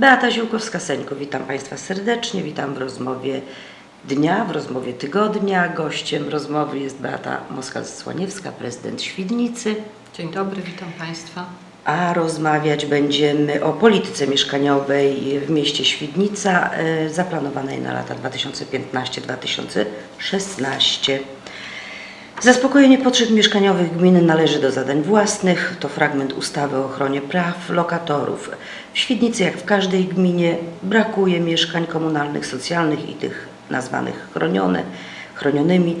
Beata Ziółkowska-Seńko, witam Państwa serdecznie, witam w rozmowie dnia, w rozmowie tygodnia. Gościem rozmowy jest Beata Moskal-Słaniewska, prezydent Świdnicy, Dzień dobry, witam Państwa. a rozmawiać będziemy o polityce mieszkaniowej w mieście Świdnica, e, zaplanowanej na lata 2015-2016. Zaspokojenie potrzeb mieszkaniowych gminy należy do zadań własnych. To fragment ustawy o ochronie praw lokatorów. W Świdnicy, jak w każdej gminie, brakuje mieszkań komunalnych, socjalnych i tych nazwanych chronione, chronionymi.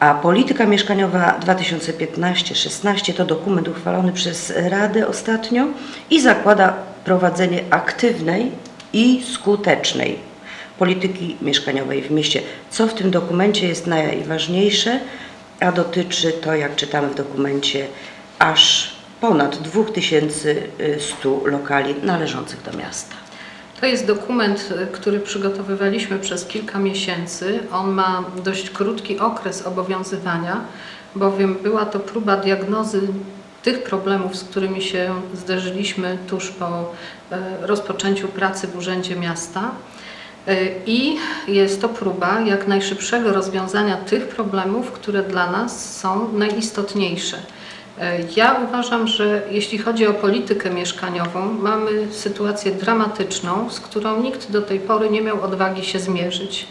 A polityka mieszkaniowa 2015-16 to dokument uchwalony przez Radę ostatnio i zakłada prowadzenie aktywnej i skutecznej polityki mieszkaniowej w mieście. Co w tym dokumencie jest najważniejsze? a dotyczy to, jak czytamy w dokumencie, aż ponad 2100 lokali należących do miasta. To jest dokument, y, który przygotowywaliśmy przez kilka miesięcy. On ma dość krótki okres obowiązywania, bowiem była to próba diagnozy tych problemów, z którymi się zderzyliśmy tuż po e, rozpoczęciu pracy w Urzędzie Miasta. I jest to próba jak najszybszego rozwiązania tych problemów, które dla nas są najistotniejsze. E, Ja uważam, że jeśli chodzi o politykę mieszkaniową, mamy sytuację dramatyczną, z którą nikt do tej pory nie miał odwagi się zmierzyć.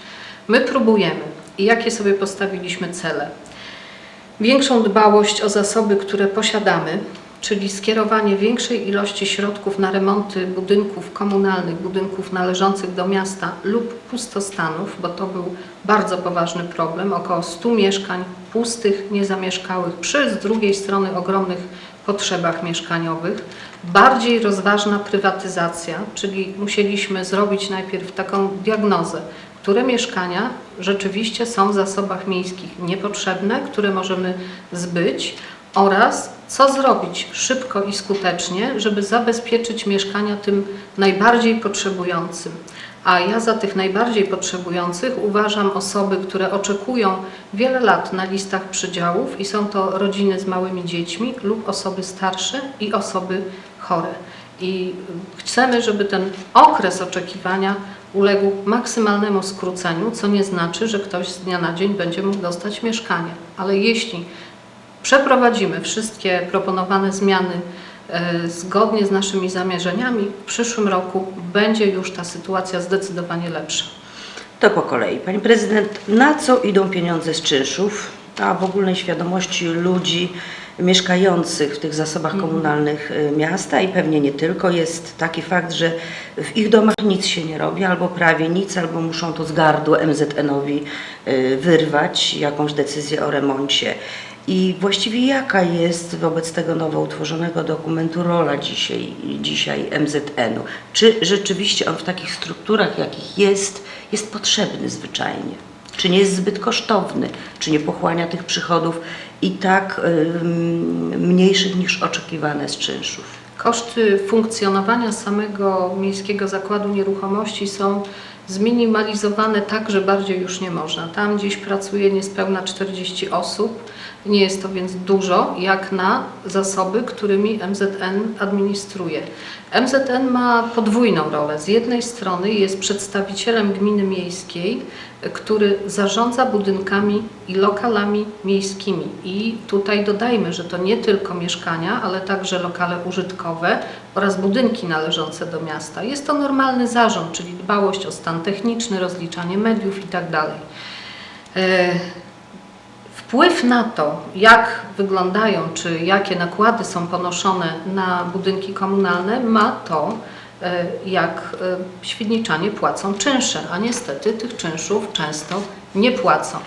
My próbujemy. I jakie sobie postawiliśmy cele? Większą dbałość o zasoby, które posiadamy, czyli skierowanie większej ilości środków na remonty budynków komunalnych, budynków należących do miasta lub pustostanów, bo to był bardzo poważny problem. Około 100 mieszkań pustych, niezamieszkałych, przy z drugiej strony ogromnych potrzebach mieszkaniowych. Bardziej rozważna prywatyzacja, czyli musieliśmy zrobić najpierw taką diagnozę, które mieszkania rzeczywiście są w zasobach miejskich niepotrzebne, które możemy zbyć oraz co zrobić szybko i skutecznie, żeby zabezpieczyć mieszkania tym najbardziej potrzebującym. A ja za tych najbardziej potrzebujących uważam osoby, które oczekują wiele lat na listach przydziałów i są to rodziny z małymi dziećmi lub osoby starsze i osoby chore. I chcemy, żeby ten okres oczekiwania uległ maksymalnemu skróceniu, co nie znaczy, że ktoś z dnia na dzień będzie mógł dostać mieszkanie. Ale jeśli przeprowadzimy wszystkie proponowane zmiany e, zgodnie z naszymi zamierzeniami, w przyszłym roku będzie już ta sytuacja zdecydowanie lepsza. To po kolei. Pani prezydent, na co idą pieniądze z czynszów, a w ogólnej świadomości ludzi mieszkających w tych zasobach komunalnych y, miasta i pewnie nie tylko, jest taki fakt, że w ich domach nic się nie robi, albo prawie nic, albo muszą to z gardła MZN-owi y, wyrwać, jakąś decyzję o remoncie. I właściwie jaka jest wobec tego nowo utworzonego dokumentu rola dzisiaj, dzisiaj MZN-u? Czy rzeczywiście on w takich strukturach, jakich jest, jest potrzebny zwyczajnie? Czy nie jest zbyt kosztowny? Czy nie pochłania tych przychodów i tak ym, mniejszych niż oczekiwane z czynszów? Koszty funkcjonowania samego Miejskiego Zakładu Nieruchomości są zminimalizowane tak, że bardziej już nie można. Tam gdzieś pracuje niespełna 40 osób. Nie jest to więc dużo, jak na zasoby, którymi MZN administruje. MZN ma podwójną rolę. Z jednej strony jest przedstawicielem gminy miejskiej, który zarządza budynkami i lokalami miejskimi. I tutaj dodajmy, że to nie tylko mieszkania, ale także lokale użytkowe oraz budynki należące do miasta. Jest to normalny zarząd, czyli dbałość o stan techniczny, rozliczanie mediów itd. Wpływ na to, jak wyglądają, czy jakie nakłady są ponoszone na budynki komunalne, ma to, e, jak e, świdniczanie płacą czynsze, a niestety tych czynszów często nie płacą.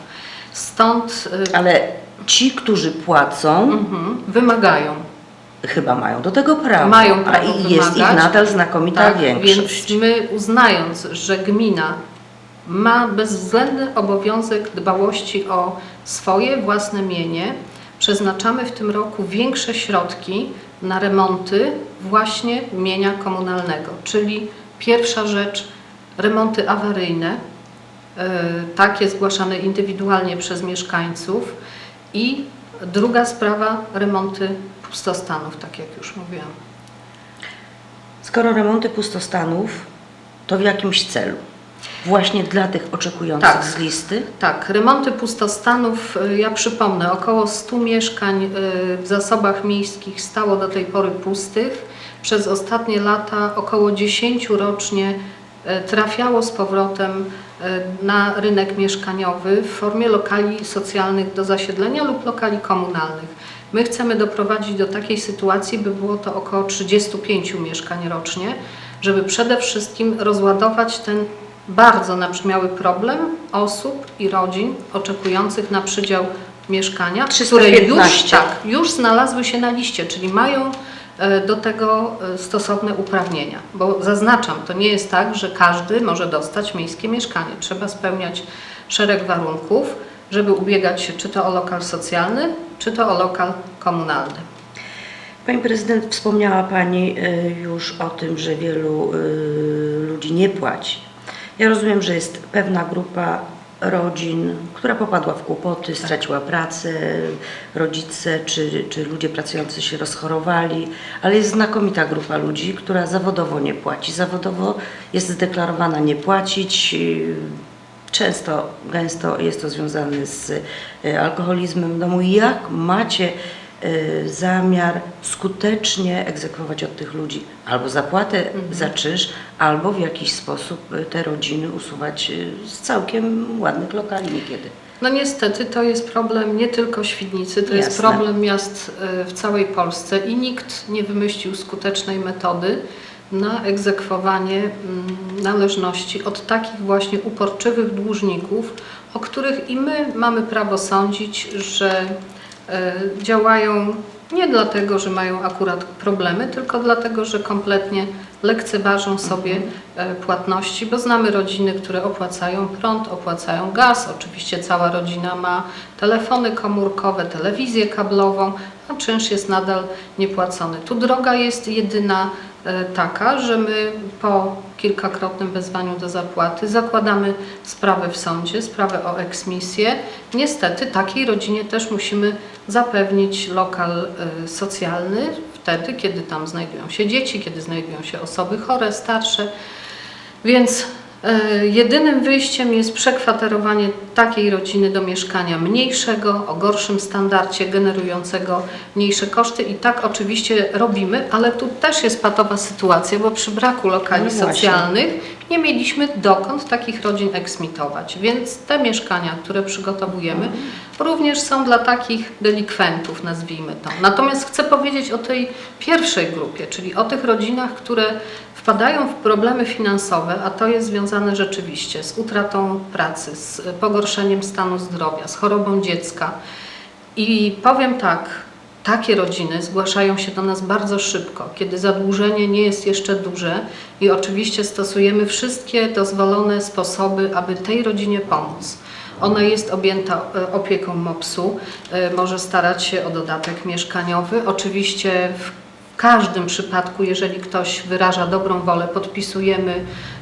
Stąd e, Ale ci, którzy płacą, mhm, wymagają. chyba mają do tego prawo. Mają prawo A i jest ich wymagać. nadal znakomita Tak, większość. Więc my uznając, że gmina ma bezwzględny obowiązek dbałości o swoje własne mienie, przeznaczamy w tym roku większe środki na remonty właśnie mienia komunalnego. Czyli pierwsza rzecz, remonty awaryjne, e, takie zgłaszane indywidualnie przez mieszkańców i druga sprawa, remonty pustostanów, tak jak już mówiłam. Skoro remonty pustostanów, to w jakimś celu. Właśnie dla tych oczekujących Tak. z listy. Tak, remonty pustostanów, y, ja przypomnę, około 100 mieszkań y, w zasobach miejskich stało do tej pory pustych. Przez ostatnie lata około 10 rocznie y, trafiało z powrotem na rynek mieszkaniowy w formie lokali socjalnych do zasiedlenia lub lokali komunalnych. My chcemy doprowadzić do takiej sytuacji, by było to około 35 mieszkań rocznie, żeby przede wszystkim rozładować ten bardzo nabrzmiały problem osób i rodzin oczekujących na przydział mieszkania, które już, 315. tak, już znalazły się na liście, czyli mają e, do tego e, stosowne uprawnienia. Bo zaznaczam, to nie jest tak, że każdy może dostać miejskie mieszkanie. Trzeba spełniać szereg warunków, żeby ubiegać się czy to o lokal socjalny, czy to o lokal komunalny. Pani prezydent, wspomniała Pani y, już o tym, że wielu ludzi nie płaci. Ja rozumiem, że jest pewna grupa rodzin, która popadła w kłopoty, straciła pracę, rodzice czy, czy ludzie pracujący się rozchorowali, ale jest znakomita grupa ludzi, która zawodowo nie płaci. Zawodowo jest zdeklarowana nie płacić. Często, gęsto jest to związane z y, alkoholizmem w domu. Jak macie zamiar skutecznie egzekwować od tych ludzi albo zapłatę za czynsz, albo w jakiś sposób y, te rodziny usuwać y, z całkiem ładnych lokali niekiedy? No niestety to jest problem nie tylko Świdnicy, to jest Jasne. problem miast w całej Polsce i nikt nie wymyślił skutecznej metody na egzekwowanie mm, należności od takich właśnie uporczywych dłużników, o których i my mamy prawo sądzić, że działają nie dlatego, że mają akurat problemy, tylko dlatego, że kompletnie lekceważą sobie e, płatności, bo znamy rodziny, które opłacają prąd, opłacają gaz. Oczywiście cała rodzina ma telefony komórkowe, telewizję kablową, a czynsz jest nadal niepłacony. Tu droga jest jedyna e, taka, że my po kilkakrotnym wezwaniu do zapłaty zakładamy sprawę w sądzie, sprawę o eksmisję. Niestety takiej rodzinie też musimy zapewnić lokal e, socjalny wtedy, kiedy tam znajdują się dzieci, kiedy znajdują się osoby chore, starsze. Więc e, jedynym wyjściem jest przekwaterowanie takiej rodziny do mieszkania mniejszego, o gorszym standardzie, generującego mniejsze koszty. I tak oczywiście robimy, ale tu też jest patowa sytuacja, bo przy braku lokali No socjalnych nie mieliśmy dokąd takich rodzin eksmitować, więc te mieszkania, które przygotowujemy, również są dla takich delikwentów, nazwijmy to. Natomiast chcę powiedzieć o tej pierwszej grupie, czyli o tych rodzinach, które wpadają w problemy finansowe, a to jest związane rzeczywiście z utratą pracy, z pogorszeniem stanu zdrowia, z chorobą dziecka. I powiem tak, takie rodziny zgłaszają się do nas bardzo szybko, kiedy zadłużenie nie jest jeszcze duże i oczywiście stosujemy wszystkie dozwolone sposoby, aby tej rodzinie pomóc. Ona jest objęta e, opieką MOPS-u, e, może starać się o dodatek mieszkaniowy. Oczywiście w każdym przypadku, jeżeli ktoś wyraża dobrą wolę, podpisujemy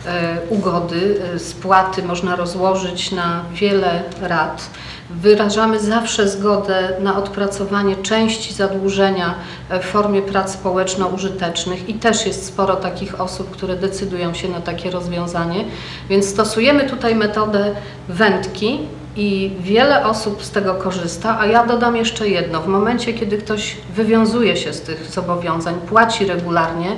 e, ugody, e, spłaty można rozłożyć na wiele rat. Wyrażamy zawsze zgodę na odpracowanie części zadłużenia e, w formie prac społeczno-użytecznych i też jest sporo takich osób, które decydują się na takie rozwiązanie. Więc stosujemy tutaj metodę wędki i wiele osób z tego korzysta, a ja dodam jeszcze jedno. W momencie, kiedy ktoś wywiązuje się z tych zobowiązań, płaci regularnie,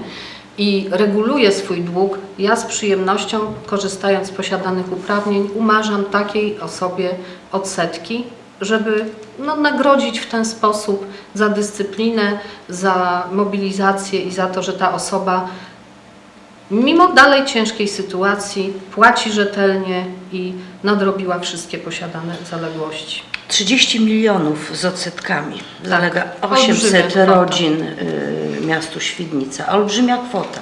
i reguluje swój dług, ja z przyjemnością, korzystając z posiadanych uprawnień, umarzam takiej osobie odsetki, żeby no, nagrodzić w ten sposób za dyscyplinę, za mobilizację i za to, że ta osoba mimo dalej ciężkiej sytuacji płaci rzetelnie i nadrobiła wszystkie posiadane zaległości. 30 milionów z odsetkami zalega Tak. Olbrzymia 800 kwota. rodzin y, miastu Świdnica. Olbrzymia kwota.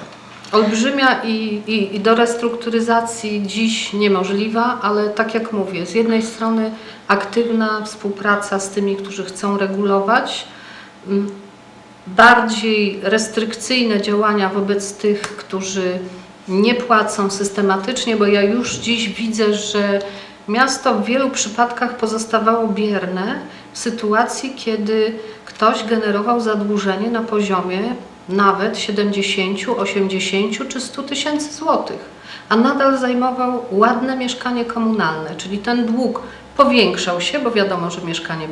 Olbrzymia i, i, i do restrukturyzacji dziś niemożliwa, ale tak jak mówię, z jednej strony aktywna współpraca z tymi, którzy chcą regulować, mm, bardziej restrykcyjne działania wobec tych, którzy nie płacą systematycznie, bo ja już dziś widzę, że miasto w wielu przypadkach pozostawało bierne w sytuacji, kiedy ktoś generował zadłużenie na poziomie nawet 70, 80 czy 100 tysięcy złotych. a nadal zajmował ładne mieszkanie komunalne, czyli ten dług powiększał się, bo wiadomo, że mieszkanie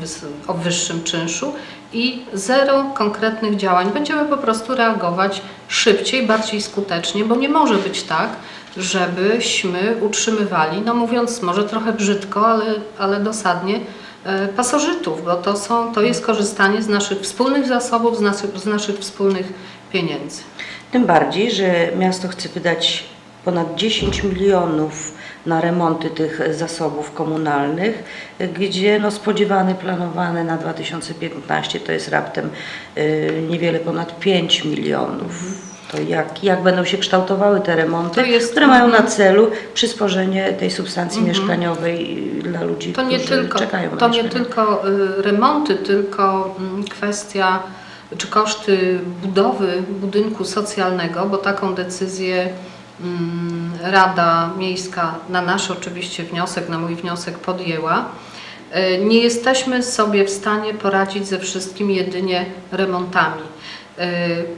o wyższym czynszu i zero konkretnych działań. Będziemy po prostu reagować szybciej, bardziej skutecznie, bo nie może być tak, żebyśmy utrzymywali, no mówiąc może trochę brzydko, ale, ale dosadnie, e, pasożytów, bo to, są, to jest korzystanie z naszych wspólnych zasobów, z z naszych wspólnych pieniędzy. Tym bardziej, że miasto chce wydać ponad 10 milionów na remonty tych zasobów komunalnych, gdzie no spodziewane, planowane na 2015 to jest raptem y, niewiele ponad 5 milionów. To jak, jak będą się kształtowały te remonty, jest- które mają na celu przysporzenie tej substancji Mhm. mieszkaniowej y, dla ludzi, To nie którzy tylko, czekają na to nie mieszkanie. tylko y, remonty, tylko mm, kwestia czy koszty budowy budynku socjalnego, bo taką decyzję mm, Rada Miejska na nasz oczywiście wniosek, na mój wniosek podjęła. Y, Nie jesteśmy sobie w stanie poradzić ze wszystkim jedynie remontami. Y,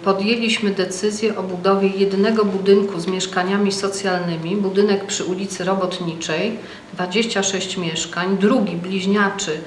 Podjęliśmy decyzję o budowie jednego budynku z mieszkaniami socjalnymi, budynek przy ulicy Robotniczej, 26 mieszkań, drugi bliźniaczy y,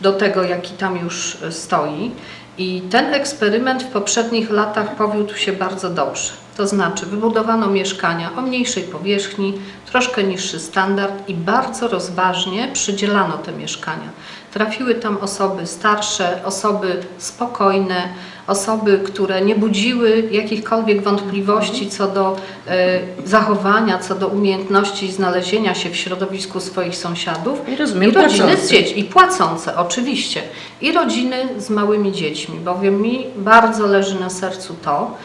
do tego, jaki tam już stoi. I ten eksperyment w poprzednich latach powiódł się bardzo dobrze. To znaczy, wybudowano mieszkania o mniejszej powierzchni, troszkę niższy standard i bardzo rozważnie przydzielano te mieszkania. Trafiły tam osoby starsze, osoby spokojne, osoby, które nie budziły jakichkolwiek wątpliwości co do e, zachowania, co do umiejętności znalezienia się w środowisku swoich sąsiadów. I rozumiem, I rodziny płacące. z dziećmi, i płacące oczywiście, i rodziny z małymi dziećmi, bowiem mi bardzo leży na sercu to,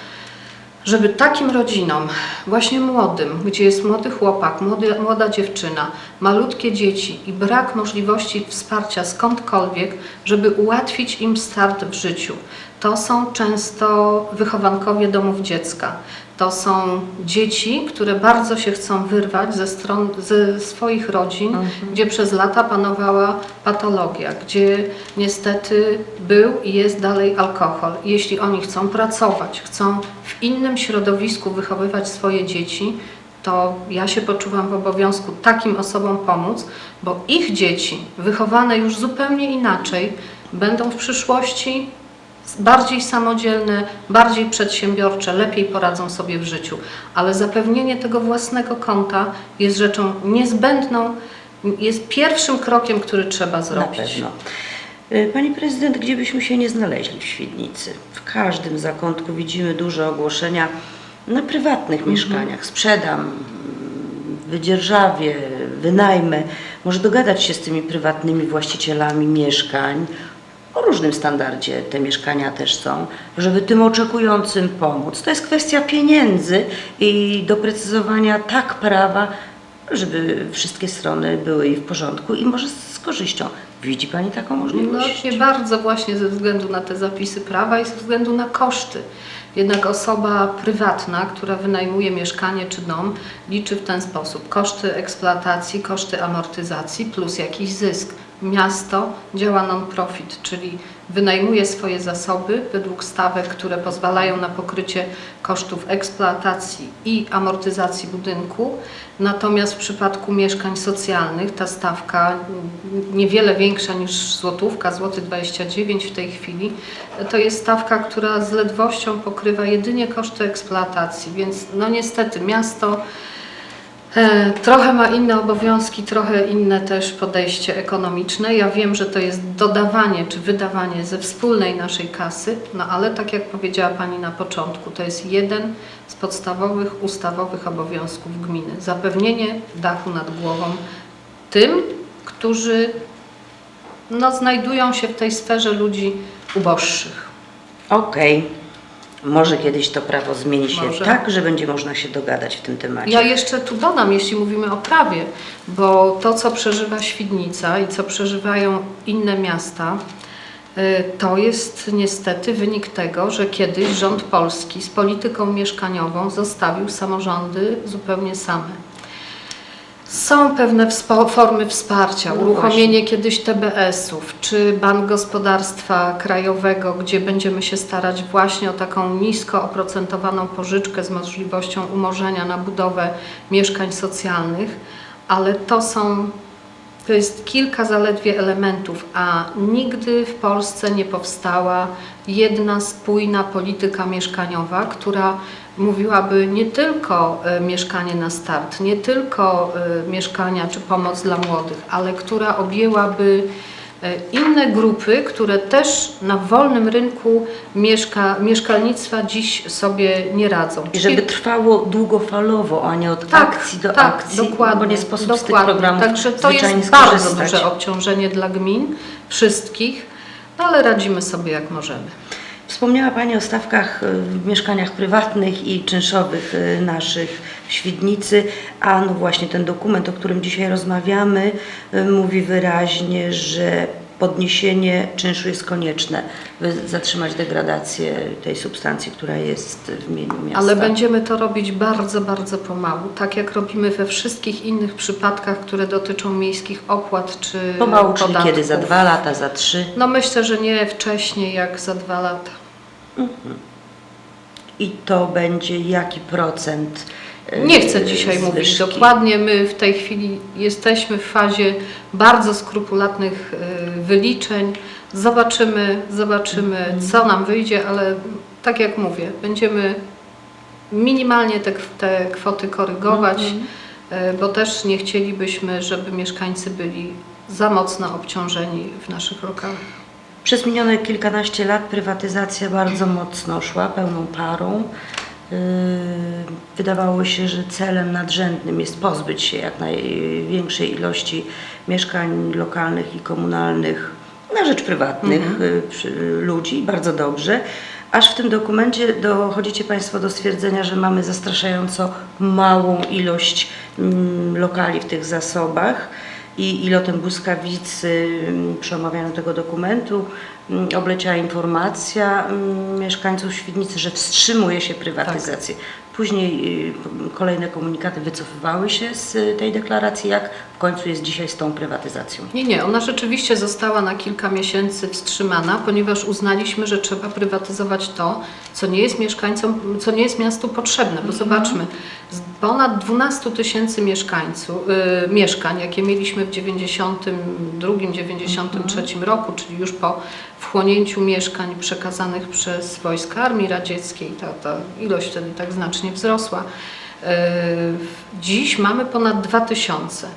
żeby takim rodzinom, właśnie młodym, gdzie jest młody chłopak, młody, młoda dziewczyna, malutkie dzieci i brak możliwości wsparcia skądkolwiek, żeby ułatwić im start w życiu. To są często wychowankowie domów dziecka. To są dzieci, które bardzo się chcą wyrwać ze, stron, ze swoich rodzin, gdzie przez lata panowała patologia, gdzie niestety był i jest dalej alkohol. Jeśli oni chcą pracować, chcą w innym środowisku wychowywać swoje dzieci, to ja się poczuwam w obowiązku takim osobom pomóc, bo ich dzieci, wychowane już zupełnie inaczej, będą w przyszłości bardziej samodzielne, bardziej przedsiębiorcze, lepiej poradzą sobie w życiu. Ale zapewnienie tego własnego konta jest rzeczą niezbędną, jest pierwszym krokiem, który trzeba Na zrobić. pewno. Y, Pani prezydent, gdzie byśmy się nie znaleźli w Świdnicy? W każdym zakątku widzimy duże ogłoszenia na prywatnych Mhm. mieszkaniach. Sprzedam, wydzierżawię, wynajmę. Może dogadać się z tymi prywatnymi właścicielami mieszkań. O różnym standardzie te mieszkania też są, żeby tym oczekującym pomóc. To jest kwestia pieniędzy i doprecyzowania tak prawa, żeby wszystkie strony były i w porządku i może z korzyścią. Widzi Pani taką No możliwość? nie bardzo właśnie ze względu na te zapisy prawa i ze względu na koszty. Jednak osoba prywatna, która wynajmuje mieszkanie czy dom, liczy w ten sposób koszty eksploatacji, koszty amortyzacji plus jakiś zysk. Miasto działa non-profit, czyli wynajmuje swoje zasoby według stawek, które pozwalają na pokrycie kosztów eksploatacji i amortyzacji budynku. Natomiast w przypadku mieszkań socjalnych ta stawka niewiele większa niż złotówka, złoty 29 w tej chwili, to jest stawka, która z ledwością pokrywa jedynie koszty eksploatacji, więc no niestety miasto Trochę ma inne obowiązki, trochę inne też podejście ekonomiczne. Ja wiem, że to jest dodawanie czy wydawanie ze wspólnej naszej kasy, no ale tak jak powiedziała Pani na początku, to jest jeden z podstawowych ustawowych obowiązków gminy. Zapewnienie dachu nad głową tym, którzy no, znajdują się w tej sferze ludzi uboższych. Okej. Może kiedyś to prawo zmieni się Może. tak, że będzie można się dogadać w tym temacie. Ja jeszcze tu dodam, jeśli mówimy o prawie, bo to, co przeżywa Świdnica i co przeżywają inne miasta, y, to jest niestety wynik tego, że kiedyś rząd polski z polityką mieszkaniową zostawił samorządy zupełnie same. Są pewne wspo- formy wsparcia, No uruchomienie kiedyś TBS-ów, czy Bank Gospodarstwa Krajowego, gdzie będziemy się starać właśnie o taką nisko oprocentowaną pożyczkę z możliwością umorzenia na budowę mieszkań socjalnych, ale to są, to jest kilka zaledwie elementów, a nigdy w Polsce nie powstała jedna spójna polityka mieszkaniowa, która mówiłaby nie tylko e, mieszkanie na start, nie tylko e, mieszkania czy pomoc dla młodych, ale która objęłaby inne grupy, które też na wolnym rynku mieszka, mieszkalnictwa dziś sobie nie radzą. I żeby trwało długofalowo, a nie od tak, akcji do tak, akcji, dokładnie, bo nie sposób z tych dokładnie. programów Także to jest bardzo duże obciążenie dla gmin, wszystkich, no ale radzimy sobie jak możemy. Wspomniała Pani o stawkach w mieszkaniach prywatnych i czynszowych y, naszych Świdnicy, a no właśnie ten dokument, o którym dzisiaj rozmawiamy, y, mówi wyraźnie, że podniesienie czynszu jest konieczne, by zatrzymać degradację tej substancji, która jest w mieniu miasta. Ale będziemy to robić bardzo, bardzo pomału, tak jak robimy we wszystkich innych przypadkach, które dotyczą miejskich opłat czy Pomału, czyli podatków. kiedy? Za dwa lata, za trzy? No myślę, że nie wcześniej jak za dwa lata. I to będzie jaki procent? Nie chcę dzisiaj mówić dokładnie. My w tej chwili jesteśmy w fazie bardzo skrupulatnych y, wyliczeń. Zobaczymy, zobaczymy, co nam wyjdzie, ale tak jak mówię, będziemy minimalnie te, te kwoty korygować, y, bo też nie chcielibyśmy, żeby mieszkańcy byli za mocno obciążeni w naszych lokalach. Przez minione kilkanaście lat prywatyzacja bardzo mocno szła, pełną parą. Yy, Wydawało się, że celem nadrzędnym jest pozbyć się jak największej ilości mieszkań lokalnych i komunalnych na rzecz prywatnych yy, przy- ludzi. Bardzo dobrze. Aż w tym dokumencie dochodzicie Państwo do stwierdzenia, że mamy zastraszająco małą ilość mm, lokali w tych zasobach i ilotem błyskawicy mm, przy omawianiu tego dokumentu mm, obleciała informacja mm, mieszkańców Świdnicy, że wstrzymuje się prywatyzację. Później y, kolejne komunikaty wycofywały się z y, tej deklaracji. Jak w końcu jest dzisiaj z tą prywatyzacją? Nie, nie, ona rzeczywiście została na kilka miesięcy wstrzymana, ponieważ uznaliśmy, że trzeba prywatyzować to, co nie jest mieszkańcom, co nie jest miastu potrzebne, bo zobaczmy, z ponad 12 tysięcy mieszkańców, y, mieszkań, jakie mieliśmy w 92-93 roku, czyli już po wchłonięciu mieszkań przekazanych przez wojska Armii Radzieckiej, ta, ta ilość wtedy tak znacznie wzrosła. Y, Dziś mamy ponad 2000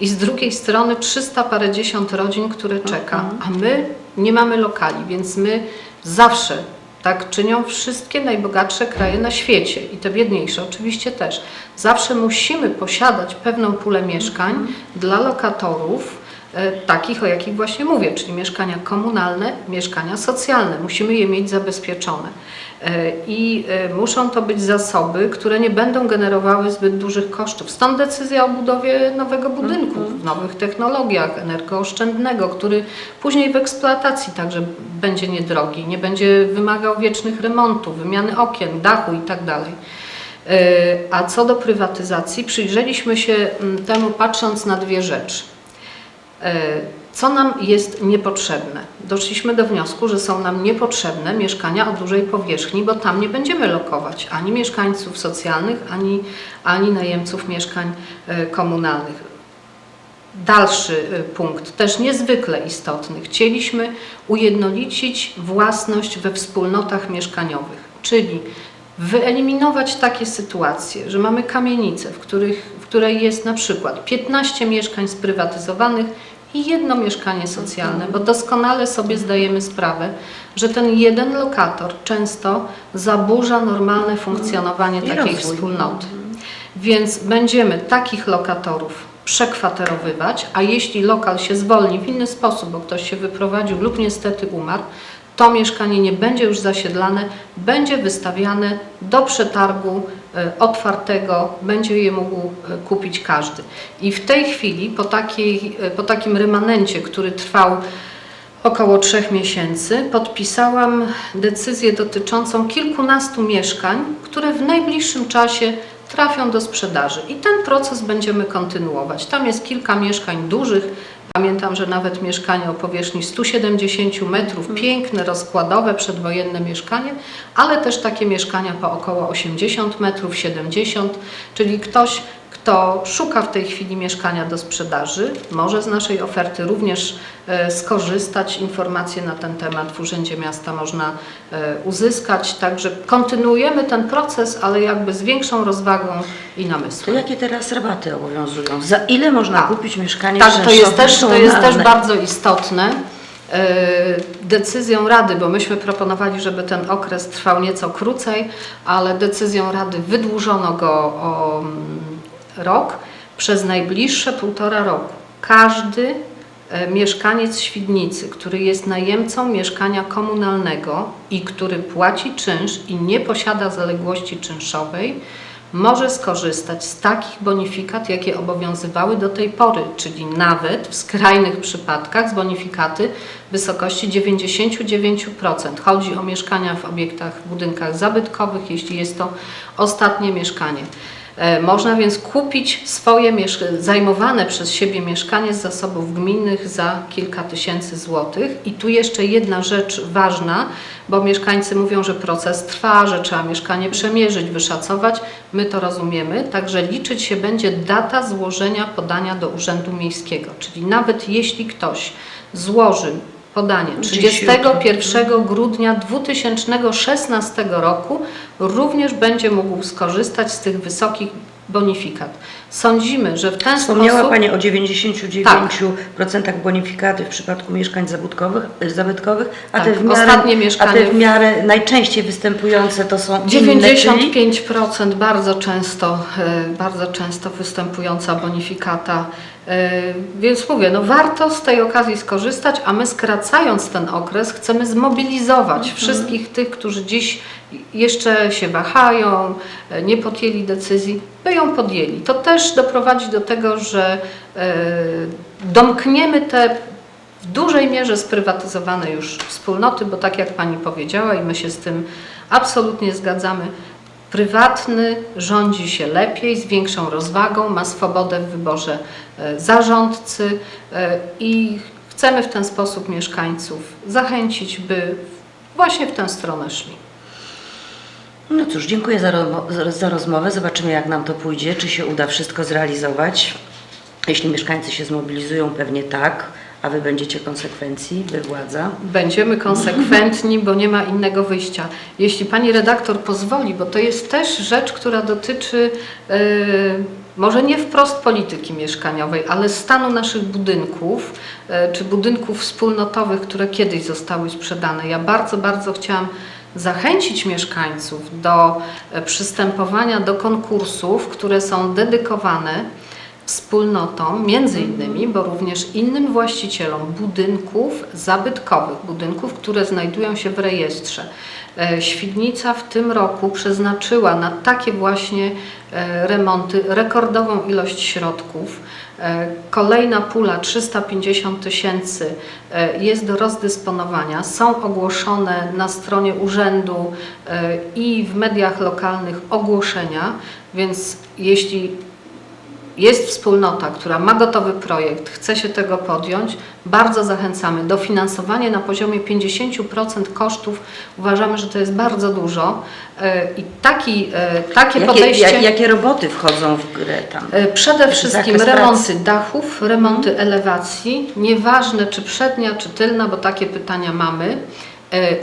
i z drugiej strony 300 parędziesiąt rodzin, które czeka, a my nie mamy lokali, więc my zawsze tak czynią wszystkie najbogatsze kraje na świecie i te biedniejsze oczywiście też. Zawsze musimy posiadać pewną pulę mieszkań dla lokatorów, e, takich o jakich właśnie mówię, czyli mieszkania komunalne, mieszkania socjalne. Musimy je mieć zabezpieczone. E, I e, muszą to być zasoby, które nie będą generowały zbyt dużych kosztów. Stąd decyzja o budowie nowego budynku w nowych technologiach energooszczędnego, który później w eksploatacji także będzie niedrogi, nie będzie wymagał wiecznych remontów, wymiany okien, dachu itd. E, A co do prywatyzacji, przyjrzeliśmy się mm, temu patrząc na dwie rzeczy. E, Co nam jest niepotrzebne? Doszliśmy do wniosku, że są nam niepotrzebne mieszkania o dużej powierzchni, bo tam nie będziemy lokować ani mieszkańców socjalnych, ani, ani najemców mieszkań e, komunalnych. Dalszy e, punkt, też niezwykle istotny. Chcieliśmy ujednolicić własność we wspólnotach mieszkaniowych, czyli wyeliminować takie sytuacje, że mamy kamienice, w, których, w której jest na przykład 15 mieszkań sprywatyzowanych i jedno mieszkanie socjalne, bo doskonale sobie zdajemy sprawę, że ten jeden lokator często zaburza normalne funkcjonowanie I takiej rozwój. wspólnoty. Więc będziemy takich lokatorów przekwaterowywać, a jeśli lokal się zwolni w inny sposób, bo ktoś się wyprowadził lub niestety umarł, to mieszkanie nie będzie już zasiedlane, będzie wystawiane do przetargu otwartego, będzie je mógł e, kupić każdy. I w tej chwili, po, takiej, e, po takim remanencie, który trwał około trzech miesięcy, podpisałam decyzję dotyczącą kilkunastu mieszkań, które w najbliższym czasie trafią do sprzedaży i ten proces będziemy kontynuować. Tam jest kilka mieszkań dużych. Pamiętam, że nawet mieszkanie o powierzchni 170 metrów, piękne, rozkładowe, przedwojenne mieszkanie, ale też takie mieszkania po około 80 metrów, 70, czyli ktoś, kto szuka w tej chwili mieszkania do sprzedaży, może z naszej oferty również e, skorzystać. Informacje na ten temat w Urzędzie Miasta można e, uzyskać. Także kontynuujemy ten proces, ale jakby z większą rozwagą i To namysłem. jakie teraz rabaty obowiązują? Za ile można A, kupić mieszkanie Tak, to jest, też, to jest też bardzo istotne. E, Decyzją Rady, bo myśmy proponowali, żeby ten okres trwał nieco krócej, ale decyzją Rady wydłużono go o mm, rok przez najbliższe półtora roku. Każdy e, mieszkaniec Świdnicy, który jest najemcą mieszkania komunalnego i który płaci czynsz i nie posiada zaległości czynszowej, może skorzystać z takich bonifikat, jakie obowiązywały do tej pory, czyli nawet w skrajnych przypadkach z bonifikaty wysokości 99%. Chodzi o mieszkania w obiektach, w budynkach zabytkowych, jeśli jest to ostatnie mieszkanie. E, Można więc kupić swoje zajmowane przez siebie mieszkanie z zasobów gminnych za kilka tysięcy złotych. I tu jeszcze jedna rzecz ważna, bo mieszkańcy mówią, że proces trwa, że trzeba mieszkanie przemierzyć, wyszacować. My to rozumiemy, także liczyć się będzie data złożenia podania do Urzędu Miejskiego. Czyli nawet jeśli ktoś złoży podanie Gdzieś 31 grudnia 2016 roku również będzie mógł skorzystać z tych wysokich bonifikat. Sądzimy, że w ten Wspomniała sposób Pani o 99% bonifikaty w przypadku mieszkań zabytkowych, zabytkowych a, te Tak, w miarę, ostatnie a mieszkanie- te w miarę najczęściej występujące to są inne, czyli 95% bardzo często, e, bardzo często występująca bonifikata. E, Więc mówię, no warto z tej okazji skorzystać, a my skracając ten okres chcemy zmobilizować wszystkich tych, którzy dziś jeszcze się wahają, e, nie podjęli decyzji, by ją podjęli. To też doprowadzi do tego, że e, domkniemy te w dużej mierze sprywatyzowane już wspólnoty, bo tak jak Pani powiedziała i my się z tym absolutnie zgadzamy, prywatny rządzi się lepiej, z większą rozwagą, ma swobodę w wyborze e, zarządcy e, i chcemy w ten sposób mieszkańców zachęcić, by właśnie w tę stronę szli. No cóż, dziękuję za, za rozmowę. Zobaczymy, jak nam to pójdzie, czy się uda wszystko zrealizować. Jeśli mieszkańcy się zmobilizują, pewnie tak, a Wy będziecie konsekwencji, Wy władza. Będziemy konsekwentni, bo nie ma innego wyjścia. Jeśli pani redaktor pozwoli, bo to jest też rzecz, która dotyczy e, może nie wprost polityki mieszkaniowej, ale stanu naszych budynków, e, czy budynków wspólnotowych, które kiedyś zostały sprzedane. Ja bardzo, bardzo chciałam zachęcić mieszkańców do e, przystępowania do konkursów, które są dedykowane wspólnotom, między innymi, bo również innym właścicielom budynków zabytkowych, budynków, które znajdują się w rejestrze. E, Świdnica w tym roku przeznaczyła na takie właśnie e, remonty rekordową ilość środków. E, Kolejna pula 350 tysięcy jest do rozdysponowania. Są ogłoszone na stronie urzędu i w mediach lokalnych ogłoszenia, więc jeśli jest wspólnota, która ma gotowy projekt, chce się tego podjąć, bardzo zachęcamy. Dofinansowanie na poziomie 50% kosztów uważamy, że to jest bardzo dużo E, i taki, e, takie Jakie, podejście. jak, jakie roboty wchodzą w grę tam? E, Przede wszystkim remonty dachów, remonty elewacji, nieważne czy przednia, czy tylna, bo takie pytania mamy,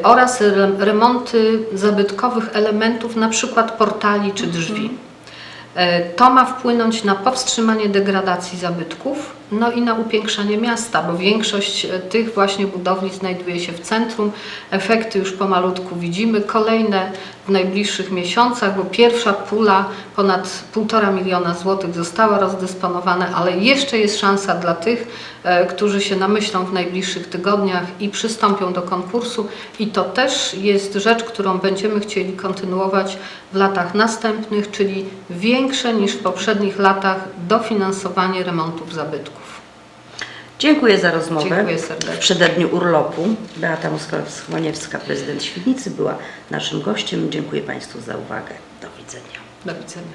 oraz re- remonty zabytkowych elementów, na przykład portali czy drzwi. E, To ma wpłynąć na powstrzymanie degradacji zabytków, no i na upiększanie miasta, bo większość e, tych właśnie budowli znajduje się w centrum. Efekty już pomalutku widzimy. Kolejne w najbliższych miesiącach, bo pierwsza pula ponad 1,5 miliona złotych została rozdysponowana, ale jeszcze jest szansa dla tych, e, którzy się namyślą w najbliższych tygodniach i przystąpią do konkursu. I to też jest rzecz, którą będziemy chcieli kontynuować w latach następnych, czyli większe niż w poprzednich latach dofinansowanie remontów zabytków. Dziękuję za rozmowę. Dziękuję serdecznie. W przededniu urlopu Beata Moskowska-Chłoniewska, prezydent Świdnicy, była naszym gościem. Dziękuję Państwu za uwagę. Do widzenia. Do widzenia.